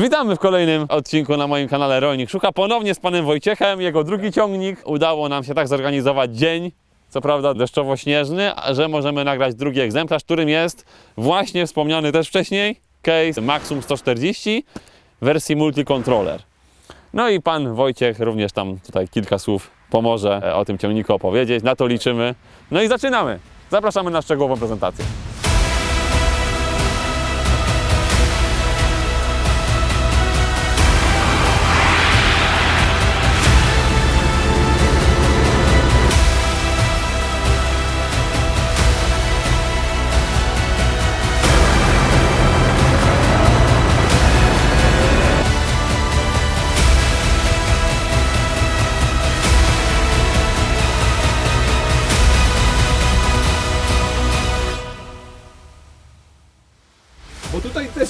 Witamy w kolejnym odcinku na moim kanale Rolnik Szuka. Ponownie z panem Wojciechem, jego drugi ciągnik. Udało nam się tak zorganizować dzień, co prawda deszczowo-śnieżny, że możemy nagrać drugi egzemplarz, którym jest właśnie wspomniany też wcześniej case Maxum 140 w wersji multicontroller. No i pan Wojciech również tam tutaj kilka słów pomoże e, o tym ciągniku opowiedzieć. Na to liczymy. No i zaczynamy. Zapraszamy na szczegółową prezentację.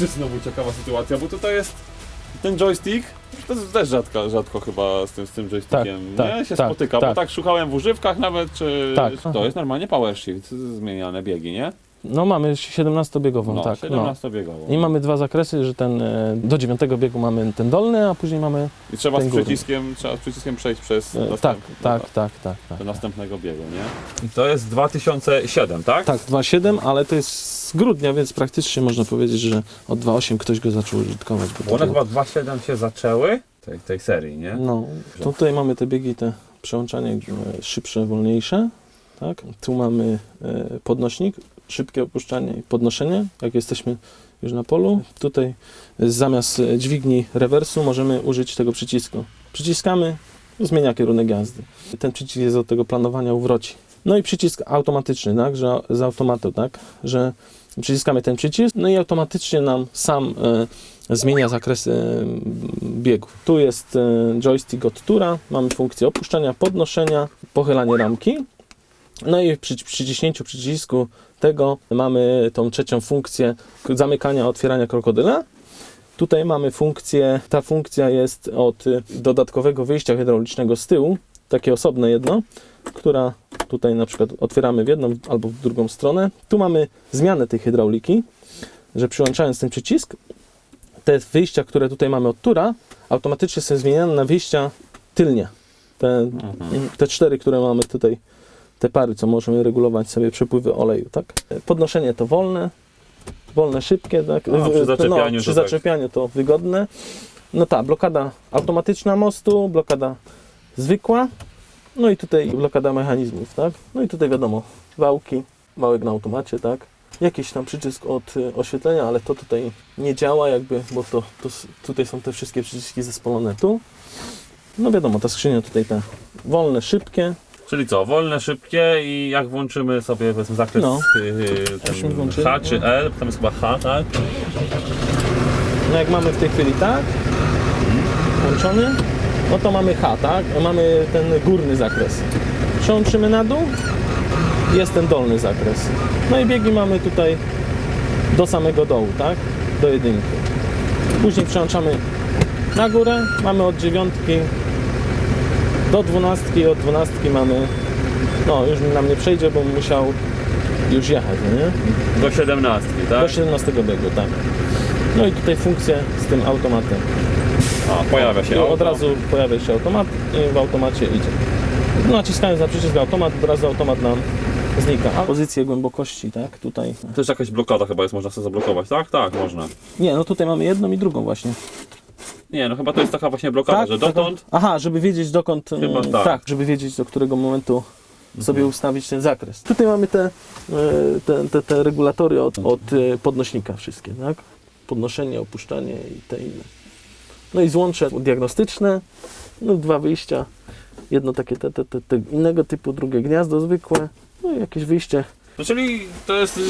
Też jest znowu ciekawa sytuacja, bo tutaj jest ten joystick, to jest też rzadko, rzadko chyba z tym, z tym joystickiem, Tak, nie? tak, się tak, spotyka, bo tak. tak szukałem w używkach nawet, czy Tak. to jest normalnie power shift, zmieniane biegi, nie? No mamy 17-biegową, No, tak. No. 17-biegową. I mamy dwa zakresy, że ten e, do dziewiątego biegu mamy ten dolny, a później mamy. I trzeba z ten górny. przyciskiem, trzeba z przyciskiem przejść przez E, tak, tak, tak, tak, tak. do następnego biegu, nie? I to jest 2007, tak? Tak, 2.7, ale to jest z grudnia, więc praktycznie można powiedzieć, że od 2.8 ktoś go zaczął użytkować. Bo one chyba 2.7 się zaczęły, tej, tej serii, nie? No, to tutaj mamy te biegi, te przełączanie e, szybsze, wolniejsze. Tak? Tu mamy e, podnośnik, szybkie opuszczanie i podnoszenie, jak jesteśmy już na polu. Tutaj zamiast dźwigni rewersu możemy użyć tego przycisku. Przyciskamy, zmienia kierunek jazdy. Ten przycisk jest od tego planowania uwroci. No i przycisk automatyczny, tak, że z automatu, tak, że przyciskamy ten przycisk, no i automatycznie nam sam e, zmienia zakres e, biegu. Tu jest e, joystick od tura, mamy funkcję opuszczania, podnoszenia, pochylanie ramki. No i przy przyciśnięciu przycisku tego mamy tą trzecią funkcję zamykania, otwierania krokodyla. Tutaj mamy funkcję, ta funkcja jest od dodatkowego wyjścia hydraulicznego z tyłu, takie osobne jedno, która tutaj na przykład otwieramy w jedną albo w drugą stronę. Tu mamy zmianę tej hydrauliki, że przyłączając ten przycisk, te wyjścia, które tutaj mamy od tura, automatycznie są zmieniane na wyjścia tylnie. Te, te cztery, które mamy tutaj, te pary, co możemy regulować sobie przepływy oleju, tak? Podnoszenie to wolne, wolne, szybkie, tak? A, przy W- zaczepianiu no, przy to tak. zaczepianiu to wygodne. No tak, blokada automatyczna mostu, blokada zwykła, no i tutaj blokada mechanizmów, tak? No i tutaj wiadomo, wałki, wałek na automacie, tak? Jakiś tam przycisk od y, oświetlenia, ale to tutaj nie działa jakby, bo to, to tutaj są te wszystkie przyciski zespolone tu. No wiadomo, ta skrzynia tutaj te wolne, szybkie. Czyli co, wolne, szybkie i jak włączymy sobie powiedzmy zakres No. yy, ten włączyli, H czy no. L, tam jest chyba H, tak? No jak mamy w tej chwili tak, włączony, no to mamy H, tak? Mamy ten górny zakres. Przełączymy na dół, jest ten dolny zakres. No i biegi mamy tutaj do samego dołu, tak? Do jedynki. Później przełączamy na górę, mamy od dziewiątki do dwunastki, od dwunastki mamy, no już nam nie przejdzie, bo musiał już jechać, no nie? Do 17, tak? Do 17 biegu, tak. No i tutaj funkcje z tym automatem. A, pojawia się I auto. od razu pojawia się automat i w automacie idzie. Naciskając na przycisk automat, od razu automat nam znika. A pozycję głębokości, tak, tutaj. Też jakaś blokada chyba jest, można sobie zablokować, tak? Tak, można. Nie, no tutaj mamy jedną i drugą właśnie. Nie, no chyba to jest taka właśnie blokada, że taka- dotąd... Aha, żeby wiedzieć dokąd. Chyba mm, tak. żeby wiedzieć do którego momentu sobie ustawić ten zakres. Tutaj mamy te, e, te, te, te regulatory od, od e, podnośnika wszystkie, tak? Podnoszenie, opuszczanie i te inne. No i złącze diagnostyczne, no dwa wyjścia. Jedno takie te, te, te, te innego typu, drugie gniazdo zwykłe. No i jakieś wyjście. No czyli to jest y,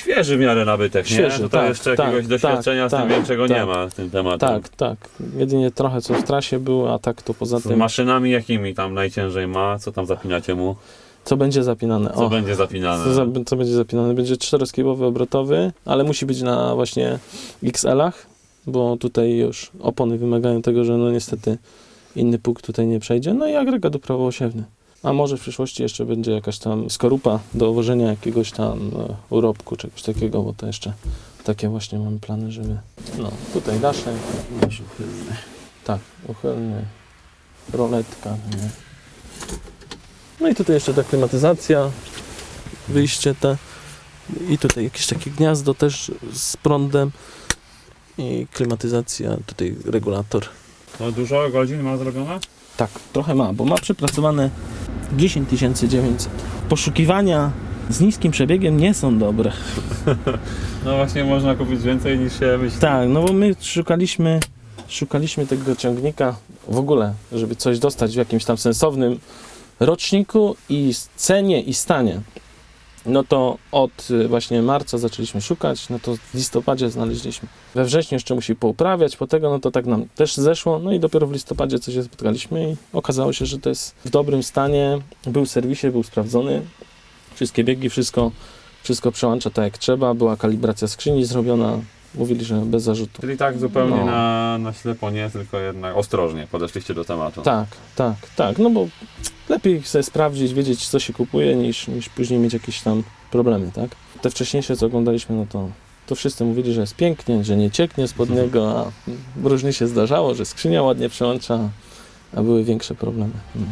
świeży w miarę nabytek, nie? Świeży, Tutaj tak, jeszcze tak, jakiegoś doświadczenia tak, z tym tak, większego tak. nie ma z tym tematem. Tak, tak. Jedynie trochę co w trasie było, a tak to poza Z tym, maszynami jakimi tam najciężej ma? Co tam zapinacie mu? co będzie zapinane. Co O. będzie zapinane? Co, za, co będzie zapinane? Będzie czteroskibowy obrotowy, ale musi być na właśnie XL-ach, bo tutaj już opony wymagają tego, że no niestety inny pług tutaj nie przejdzie. No i agregat uprawoosiewny. A może w przyszłości jeszcze będzie jakaś tam skorupa do uwożenia jakiegoś tam e, urobku, czegoś takiego, bo to jeszcze takie właśnie mamy plany, żeby... No, tutaj daszek, Masz uchylny. tak, uchylny, roletka, nie? No i tutaj jeszcze ta klimatyzacja, wyjście te i tutaj jakieś takie gniazdo też z prądem i klimatyzacja, tutaj regulator. To dużo godzin ma zrobione? Tak, trochę ma, bo ma przepracowane 10 900. Poszukiwania z niskim przebiegiem nie są dobre. No właśnie można kupić więcej niż się myśli. Tak, no bo my szukaliśmy, szukaliśmy tego ciągnika w ogóle, żeby coś dostać w jakimś tam sensownym roczniku i cenie i stanie. No to od y, właśnie marca zaczęliśmy szukać, no to w listopadzie znaleźliśmy. We wrześniu jeszcze musi pouprawiać, po tego no to tak nam też zeszło, no i dopiero w listopadzie coś się spotkaliśmy i okazało się, że to jest w dobrym stanie, był w serwisie, był sprawdzony, wszystkie biegi, wszystko, wszystko przełącza tak jak trzeba, była kalibracja skrzyni zrobiona, mówili, że bez zarzutu. Czyli tak zupełnie No. na, na ślepo nie, tylko jednak ostrożnie podeszliście do tematu. Tak, tak, tak, no bo lepiej sobie sprawdzić, wiedzieć co się kupuje, niż, niż później mieć jakieś tam problemy, tak? Te wcześniejsze, co oglądaliśmy, no to, to wszyscy mówili, że jest pięknie, że nie cieknie spod niego, a różnie się zdarzało, że skrzynia ładnie przełącza, a były większe problemy. No.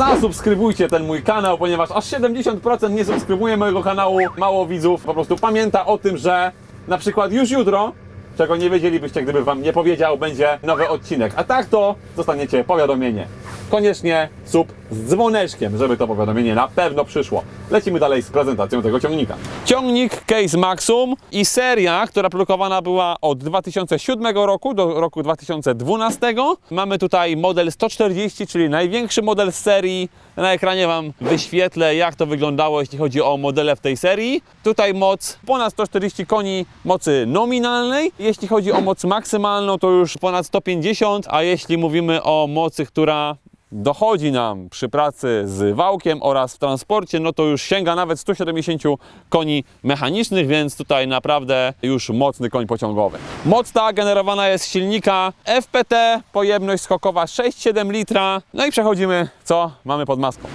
Zasubskrybujcie ten mój kanał, ponieważ aż 70% nie subskrybuje mojego kanału, mało widzów po prostu pamięta o tym, że na przykład już jutro, czego nie wiedzielibyście, gdyby wam nie powiedział, będzie nowy odcinek. A tak to dostaniecie powiadomienie. Koniecznie sub z dzwoneczkiem, żeby to powiadomienie na pewno przyszło. Lecimy dalej z prezentacją tego ciągnika. Ciągnik Case Maxum i seria, która produkowana była od 2007 roku do roku 2012. Mamy tutaj model 140, czyli największy model z serii. Na ekranie Wam wyświetlę, jak to wyglądało, jeśli chodzi o modele w tej serii. Tutaj moc ponad 140 koni mocy nominalnej. Jeśli chodzi o moc maksymalną, to już ponad 150, a jeśli mówimy o mocy, która dochodzi nam przy pracy z wałkiem oraz w transporcie, no to już sięga nawet 170 koni mechanicznych, więc tutaj naprawdę już mocny koń pociągowy. Moc ta generowana jest z silnika FPT, pojemność skokowa 6,7 litra. No i przechodzimy, co mamy pod maską.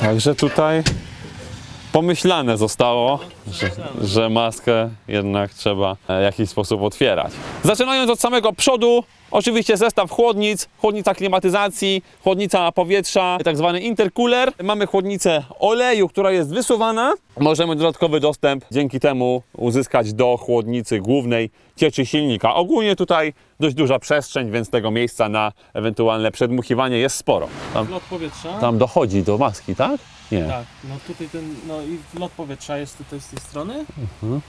Także tutaj pomyślane zostało, że, że maskę jednak trzeba w jakiś sposób otwierać. Zaczynając od samego przodu, oczywiście zestaw chłodnic, chłodnica klimatyzacji, chłodnica powietrza, tak zwany intercooler. Mamy chłodnicę oleju, która jest wysuwana. Możemy dodatkowy dostęp dzięki temu uzyskać do chłodnicy głównej cieczy silnika. Ogólnie tutaj dość duża przestrzeń, więc tego miejsca na ewentualne przedmuchiwanie jest sporo. Tam, powietrza. tam dochodzi do maski, tak? Nie. Tak, no tutaj ten, no i lot powietrza jest tutaj z tej strony,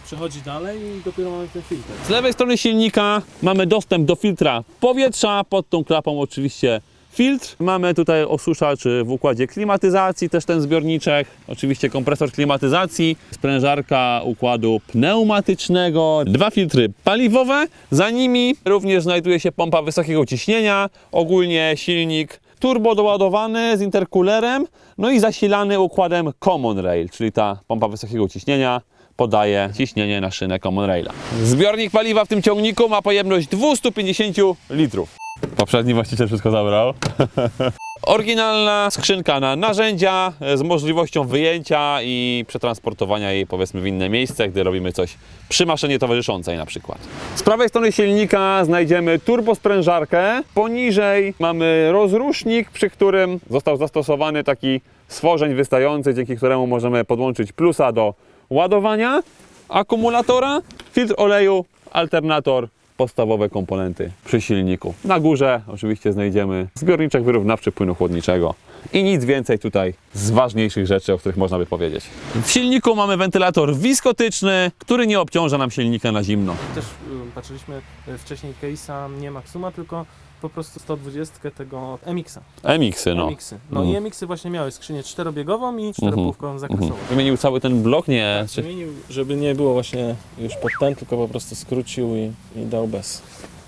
przechodzi dalej i dopiero mamy ten filtr. Z lewej strony silnika mamy dostęp do filtra powietrza, pod tą klapą oczywiście filtr. Mamy tutaj osuszacz w układzie klimatyzacji, też ten zbiorniczek, oczywiście kompresor klimatyzacji, sprężarka układu pneumatycznego, dwa filtry paliwowe, za nimi również znajduje się pompa wysokiego ciśnienia, ogólnie silnik turbo doładowany z intercoolerem, no i zasilany układem Common Rail, czyli ta pompa wysokiego ciśnienia podaje ciśnienie na szynę Common Raila. Zbiornik paliwa w tym ciągniku ma pojemność 250 litrów. Poprzedni właściciel wszystko zabrał. Oryginalna skrzynka na narzędzia e, z możliwością wyjęcia i przetransportowania jej powiedzmy w inne miejsce, gdy robimy coś przy maszynie towarzyszącej na przykład. Z prawej strony silnika znajdziemy turbosprężarkę. Poniżej mamy rozrusznik, przy którym został zastosowany taki stworzeń wystający, dzięki któremu możemy podłączyć plusa do ładowania akumulatora, filtr oleju, alternator, podstawowe komponenty przy silniku. Na górze oczywiście znajdziemy zbiorniczek wyrównawczy płynu chłodniczego i nic więcej tutaj z ważniejszych rzeczy, o których można by powiedzieć. W silniku mamy wentylator wiskotyczny, który nie obciąża nam silnika na zimno. Też y, patrzyliśmy y, wcześniej case'a nie Maxuma, tylko po prostu 120 tego MX-a. MX-y, no. MX-y. No Mhm. i MX-y właśnie miały skrzynię czterobiegową i czteropówkową zakresową. Mhm. Wymienił cały ten blok? Nie. Czy... Zmienił, żeby nie było właśnie już pod ten, tylko po prostu skrócił i, i dał bez.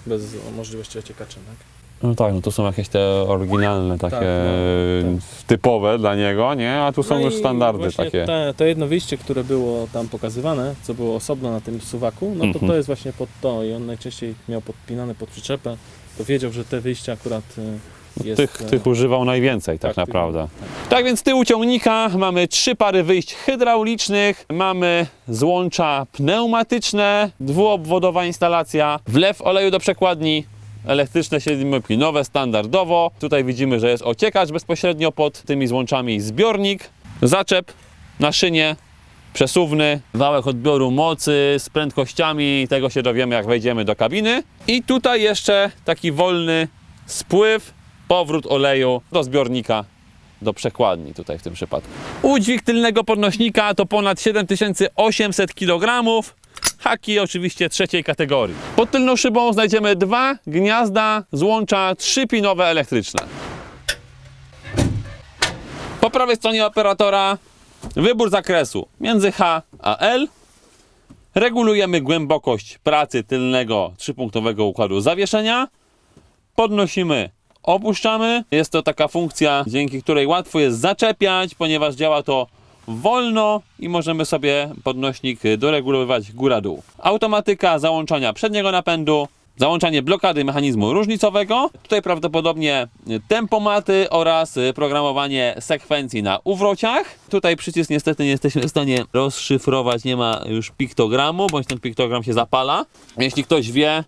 bez możliwości ociekaczy. Tak? No tak, no to są jakieś te oryginalne, takie Tak, no, typowe dla niego, nie? A tu są No już standardy takie. Te, to jedno wyjście, które było tam pokazywane, co było osobno na tym suwaku, no to Mhm. to jest właśnie pod to i on najczęściej miał podpinane pod przyczepę, to wiedział, że te wyjścia akurat y, jest... Tych, e, tych używał najwięcej tak, tak, naprawdę. Tak więc z tyłu ciągnika mamy trzy pary wyjść hydraulicznych, mamy złącza pneumatyczne, dwuobwodowa instalacja, wlew oleju do przekładni, elektryczne siedmioki nowe standardowo. Tutaj widzimy, że jest ociekacz bezpośrednio pod tymi złączami, zbiornik, zaczep na szynie, przesuwny, wałek odbioru mocy z prędkościami, tego się dowiemy jak wejdziemy do kabiny. I tutaj jeszcze taki wolny spływ, powrót oleju do zbiornika, do przekładni tutaj w tym przypadku. Udźwig tylnego podnośnika to ponad 7800 kg. Haki oczywiście trzeciej kategorii. Pod tylną szybą znajdziemy dwa gniazda złącza trzypinowe elektryczne. Po prawej stronie operatora wybór zakresu między H a L. Regulujemy głębokość pracy tylnego trzypunktowego układu zawieszenia. Podnosimy, opuszczamy. Jest to taka funkcja, dzięki której łatwo jest zaczepiać, ponieważ działa to wolno i możemy sobie podnośnik doregulowywać góra-dół. Automatyka załączania przedniego napędu, załączanie blokady mechanizmu różnicowego. Tutaj prawdopodobnie tempomaty oraz programowanie sekwencji na uwrociach. Tutaj przycisk niestety nie jesteśmy w stanie rozszyfrować, nie ma już piktogramu, bądź ten piktogram się zapala. Jeśli ktoś wie,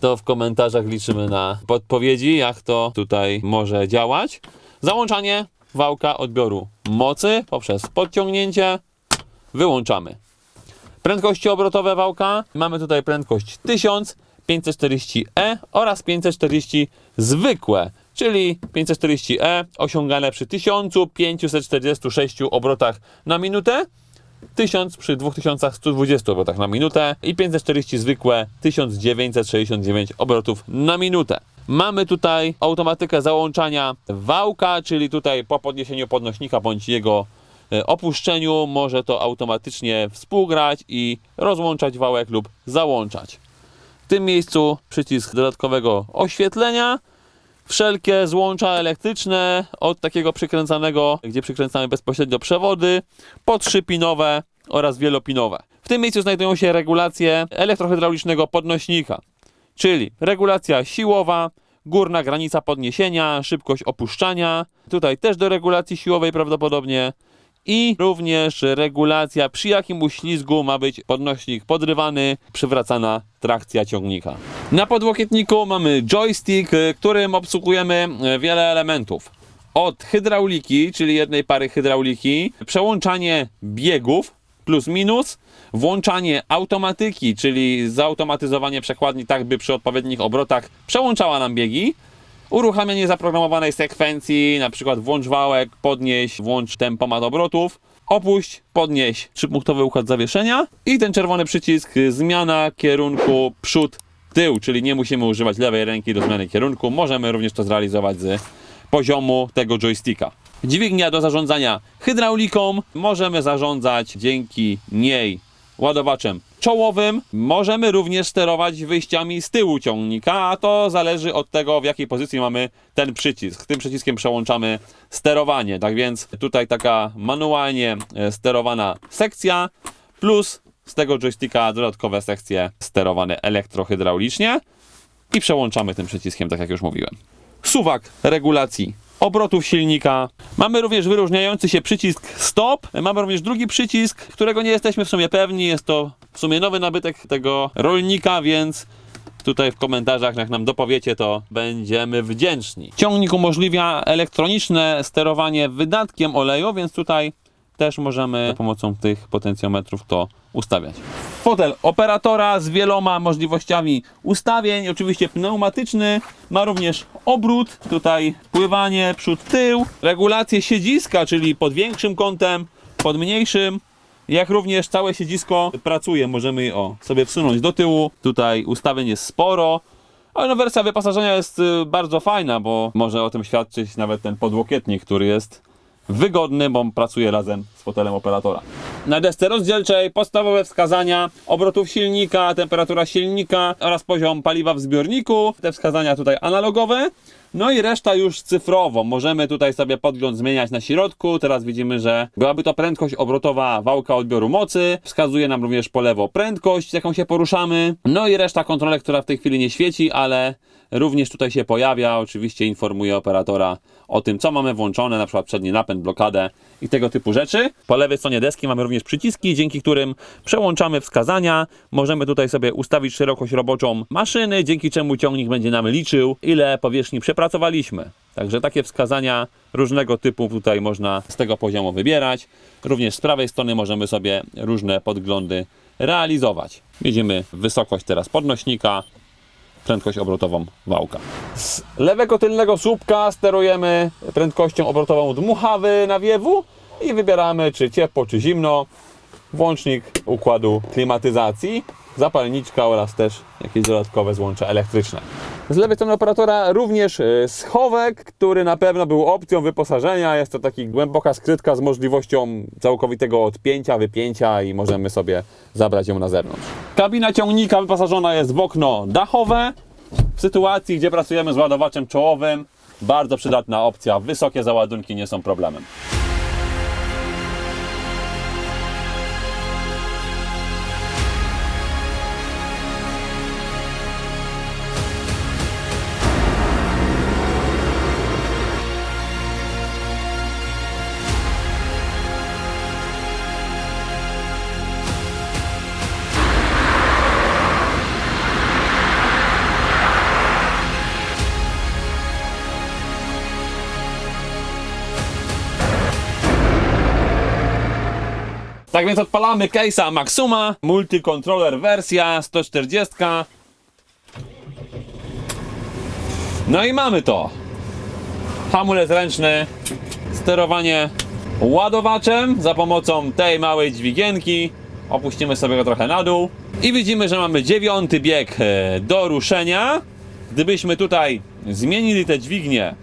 to w komentarzach liczymy na podpowiedzi, jak to tutaj może działać. Załączanie wałka odbioru mocy poprzez podciągnięcie. Wyłączamy. Prędkości obrotowe wałka. Mamy tutaj prędkość 1000, 540e oraz 540 zwykłe, czyli 540e osiągane przy 1546 obrotach na minutę. 1000 przy 2120 obrotach na minutę i 540 zwykłe 1969 obrotów na minutę. Mamy tutaj automatykę załączania wałka, czyli tutaj po podniesieniu podnośnika bądź jego e, opuszczeniu może to automatycznie współgrać i rozłączać wałek lub załączać. W tym miejscu przycisk dodatkowego oświetlenia, wszelkie złącza elektryczne od takiego przykręcanego, gdzie przykręcamy bezpośrednio przewody, po trzypinowe oraz wielopinowe. W tym miejscu znajdują się regulacje elektrohydraulicznego podnośnika, czyli regulacja siłowa, górna granica podniesienia, szybkość opuszczania, tutaj też do regulacji siłowej prawdopodobnie i również regulacja przy jakim uślizgu ma być podnośnik podrywany, przywracana trakcja ciągnika. Na podłokietniku mamy joystick, y, którym obsługujemy y, wiele elementów. Od hydrauliki, czyli jednej pary hydrauliki, przełączanie biegów plus minus, włączanie automatyki, czyli zautomatyzowanie przekładni tak, by przy odpowiednich obrotach przełączała nam biegi, uruchamianie zaprogramowanej sekwencji, na przykład włącz wałek, podnieś, włącz tempomat obrotów, opuść, podnieś trzypunktowy układ zawieszenia i ten czerwony przycisk zmiana kierunku przód, tył, czyli nie musimy używać lewej ręki do zmiany kierunku, możemy również to zrealizować z poziomu tego joysticka. Dźwignia do zarządzania hydrauliką, możemy zarządzać dzięki niej ładowaczem czołowym. Możemy również sterować wyjściami z tyłu ciągnika, a to zależy od tego, w jakiej pozycji mamy ten przycisk. Tym przyciskiem przełączamy sterowanie. Tak więc tutaj taka manualnie e, sterowana sekcja plus z tego joysticka dodatkowe sekcje sterowane elektrohydraulicznie i przełączamy tym przyciskiem, tak jak już mówiłem. Suwak regulacji obrotów silnika. Mamy również wyróżniający się przycisk stop. Mamy również drugi przycisk, którego nie jesteśmy w sumie pewni. Jest to w sumie nowy nabytek tego rolnika, więc tutaj w komentarzach, jak nam dopowiecie, to będziemy wdzięczni. Ciągnik umożliwia elektroniczne sterowanie wydatkiem oleju, więc tutaj też możemy za pomocą tych potencjometrów to ustawiać. Fotel operatora z wieloma możliwościami ustawień, oczywiście pneumatyczny, ma również obrót, tutaj pływanie przód tył, regulację siedziska, czyli pod większym kątem, pod mniejszym, jak również całe siedzisko pracuje, możemy je o, sobie wsunąć do tyłu, tutaj ustawień jest sporo, ale no wersja wyposażenia jest y, bardzo fajna, bo może o tym świadczyć nawet ten podłokietnik, który jest wygodny, bo pracuje razem z fotelem operatora. Na desce rozdzielczej podstawowe wskazania obrotów silnika, temperatura silnika oraz poziom paliwa w zbiorniku. Te wskazania tutaj analogowe. No i reszta już cyfrowo. Możemy tutaj sobie podgląd zmieniać na środku. Teraz widzimy, że byłaby to prędkość obrotowa wałka odbioru mocy. Wskazuje nam również po lewo prędkość, jaką się poruszamy. No i reszta kontrolek, która w tej chwili nie świeci, ale również tutaj się pojawia. Oczywiście informuje operatora o tym, co mamy włączone, na przykład przedni napęd, blokadę i tego typu rzeczy. Po lewej stronie deski mamy również przyciski, dzięki którym przełączamy wskazania. Możemy tutaj sobie ustawić szerokość roboczą maszyny, dzięki czemu ciągnik będzie nam liczył, ile powierzchni przepracowaliśmy. Także takie wskazania różnego typu tutaj można z tego poziomu wybierać. Również z prawej strony możemy sobie różne podglądy realizować. Widzimy wysokość teraz podnośnika, prędkość obrotową wałka. Z lewego tylnego słupka sterujemy prędkością obrotową dmuchawy nawiewu i wybieramy czy ciepło, czy zimno. Włącznik układu klimatyzacji, zapalniczka oraz też jakieś dodatkowe złącza elektryczne. Z lewej strony operatora również e, schowek, który na pewno był opcją wyposażenia. Jest to taki głęboka skrytka z możliwością całkowitego odpięcia, wypięcia i możemy sobie zabrać ją na zewnątrz. Kabina ciągnika wyposażona jest w okno dachowe. W sytuacji, gdzie pracujemy z ładowaczem czołowym, bardzo przydatna opcja. Wysokie załadunki nie są problemem. Tak więc odpalamy case'a Maxuma, multicontroller wersja 140. No i mamy to. Hamulec ręczny, sterowanie ładowaczem za pomocą tej małej dźwigienki. Opuścimy sobie go trochę na dół i widzimy, że mamy dziewiąty bieg e, do ruszenia. Gdybyśmy tutaj zmienili te dźwignie,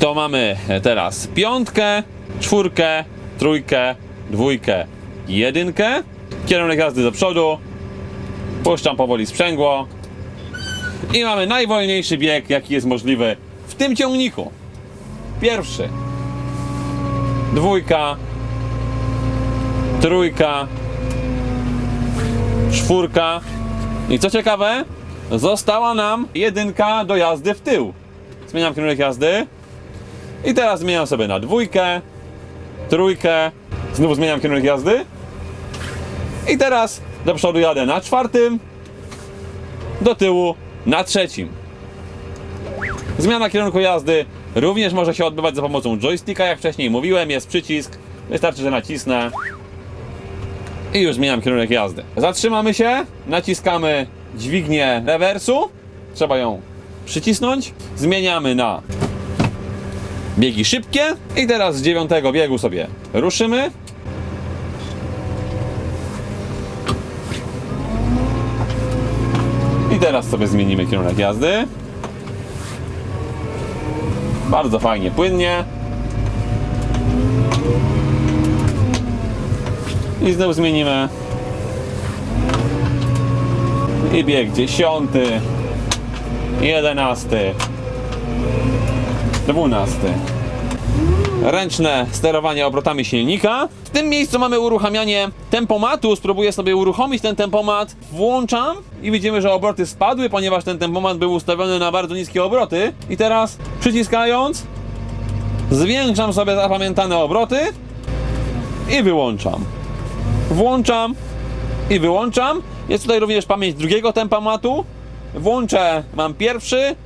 to mamy teraz piątkę, czwórkę, trójkę, dwójkę, jedynkę. Kierunek jazdy do przodu. Puszczam powoli sprzęgło. I mamy najwolniejszy bieg, jaki jest możliwy w tym ciągniku. Pierwszy. Dwójka. Trójka. Czwórka. I co ciekawe, została nam jedynka do jazdy w tył. Zmieniam kierunek jazdy. I teraz zmieniam sobie na dwójkę, trójkę, znów zmieniam kierunek jazdy. I teraz do przodu jadę na czwartym, do tyłu na trzecim. Zmiana kierunku jazdy również może się odbywać za pomocą joysticka, jak wcześniej mówiłem, jest przycisk, wystarczy, że nacisnę i już zmieniam kierunek jazdy. Zatrzymamy się, naciskamy dźwignię rewersu, trzeba ją przycisnąć, zmieniamy na biegi szybkie i teraz z dziewiątego biegu sobie ruszymy. I teraz sobie zmienimy kierunek jazdy. Bardzo fajnie, płynnie. I znów zmienimy. I bieg dziesiąty, jedenasty, dwunasty. Ręczne sterowanie obrotami silnika. W tym miejscu mamy uruchamianie tempomatu. Spróbuję sobie uruchomić ten tempomat. Włączam i widzimy, że obroty spadły, ponieważ ten tempomat był ustawiony na bardzo niskie obroty. I teraz przyciskając, zwiększam sobie zapamiętane obroty i wyłączam. Włączam i wyłączam. Jest tutaj również pamięć drugiego tempomatu. Włączę, mam pierwszy,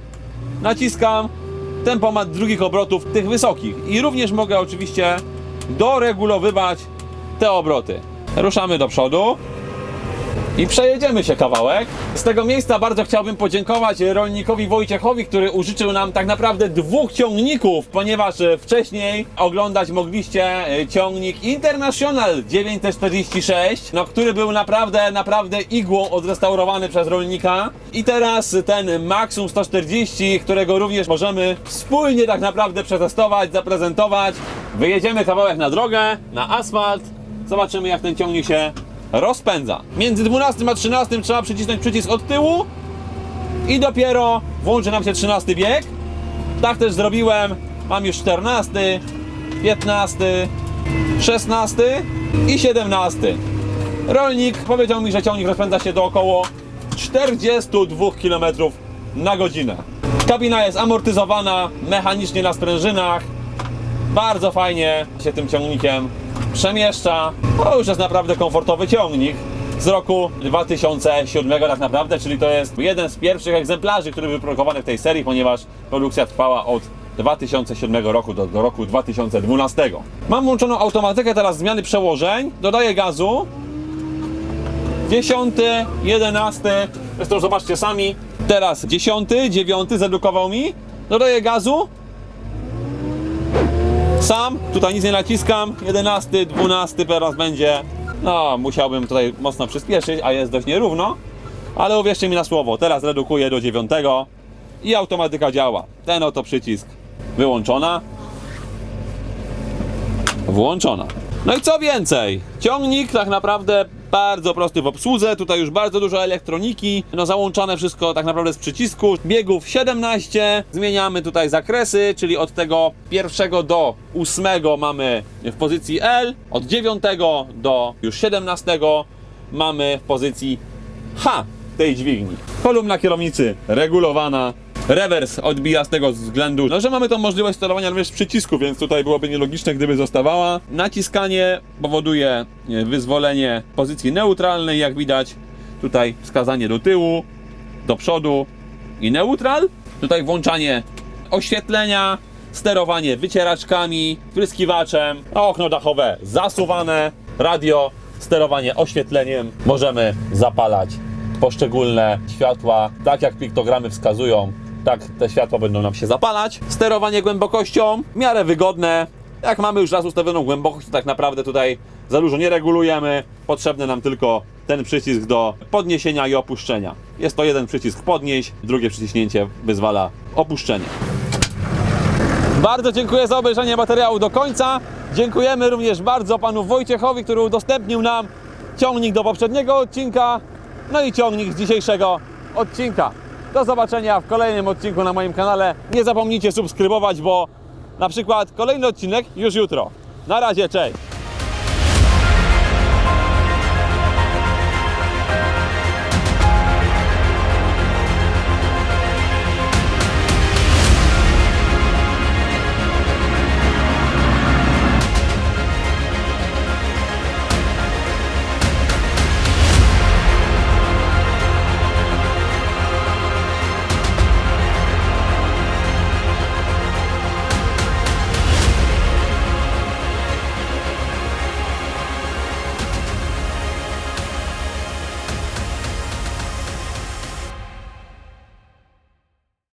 naciskam tempomat drugich obrotów, tych wysokich. I również mogę oczywiście doregulowywać te obroty. Ruszamy do przodu i przejedziemy się kawałek. Z tego miejsca bardzo chciałbym podziękować rolnikowi Wojciechowi, który użyczył nam tak naprawdę dwóch ciągników, ponieważ wcześniej oglądać mogliście e, ciągnik International 946, no, który był naprawdę, naprawdę igłą odrestaurowany przez rolnika. I teraz ten Maxum 140, którego również możemy wspólnie tak naprawdę przetestować, zaprezentować. Wyjedziemy kawałek na drogę, na asfalt zobaczymy jak ten ciągnik się rozpędza. Między 12 a 13 trzeba przycisnąć przycisk od tyłu i dopiero włączy nam się 13 bieg. Tak też zrobiłem. Mam już 14, 15, 16 i 17. Rolnik powiedział mi, że ciągnik rozpędza się do około 42 km na godzinę. Kabina jest amortyzowana mechanicznie na sprężynach. Bardzo fajnie się tym ciągnikiem przemieszcza. To już jest naprawdę komfortowy ciągnik z roku 2007 tak naprawdę, czyli to jest jeden z pierwszych egzemplarzy, który wyprodukowany w tej serii, ponieważ produkcja trwała od 2007 roku do, do roku 2012. Mam włączoną automatykę teraz zmiany przełożeń, dodaję gazu. 10, 11, zresztą zobaczcie sami. Teraz 10, 9 zedukował mi. Dodaję gazu. Sam, tutaj nic nie naciskam. 11, 12 teraz będzie. No, musiałbym tutaj mocno przyspieszyć, a jest dość nierówno. Ale uwierzcie mi na słowo, teraz redukuję do 9 i automatyka działa. Ten oto przycisk wyłączona. Włączona. No i co więcej? Ciągnik tak naprawdę bardzo prosty w obsłudze. Tutaj już bardzo dużo elektroniki. No załączane wszystko tak naprawdę z przycisku. Biegów 17. Zmieniamy tutaj zakresy, czyli od tego pierwszego do ósmego mamy w pozycji L. Od 9 do już 17 mamy w pozycji H tej dźwigni. Kolumna kierownicy regulowana. Rewers odbija z tego względu, no, że mamy tą możliwość sterowania również przycisku, więc tutaj byłoby nielogiczne, gdyby zostawała. Naciskanie powoduje wyzwolenie pozycji neutralnej, jak widać. Tutaj wskazanie do tyłu, do przodu i neutral. Tutaj włączanie oświetlenia, sterowanie wycieraczkami, pryskiwaczem, okno dachowe zasuwane, radio, sterowanie oświetleniem. Możemy zapalać poszczególne światła, tak jak piktogramy wskazują, tak te światła będą nam się zapalać. Sterowanie głębokością, w miarę wygodne. Jak mamy już raz ustawioną głębokość, to tak naprawdę tutaj za dużo nie regulujemy. Potrzebny nam tylko ten przycisk do podniesienia i opuszczenia. Jest to jeden przycisk podnieś, drugie przyciśnięcie wyzwala opuszczenie. Bardzo dziękuję za obejrzenie materiału do końca. Dziękujemy również bardzo panu Wojciechowi, który udostępnił nam ciągnik do poprzedniego odcinka, no i ciągnik z dzisiejszego odcinka. Do zobaczenia w kolejnym odcinku na moim kanale. Nie zapomnijcie subskrybować, bo na przykład kolejny odcinek już jutro. Na razie, cześć!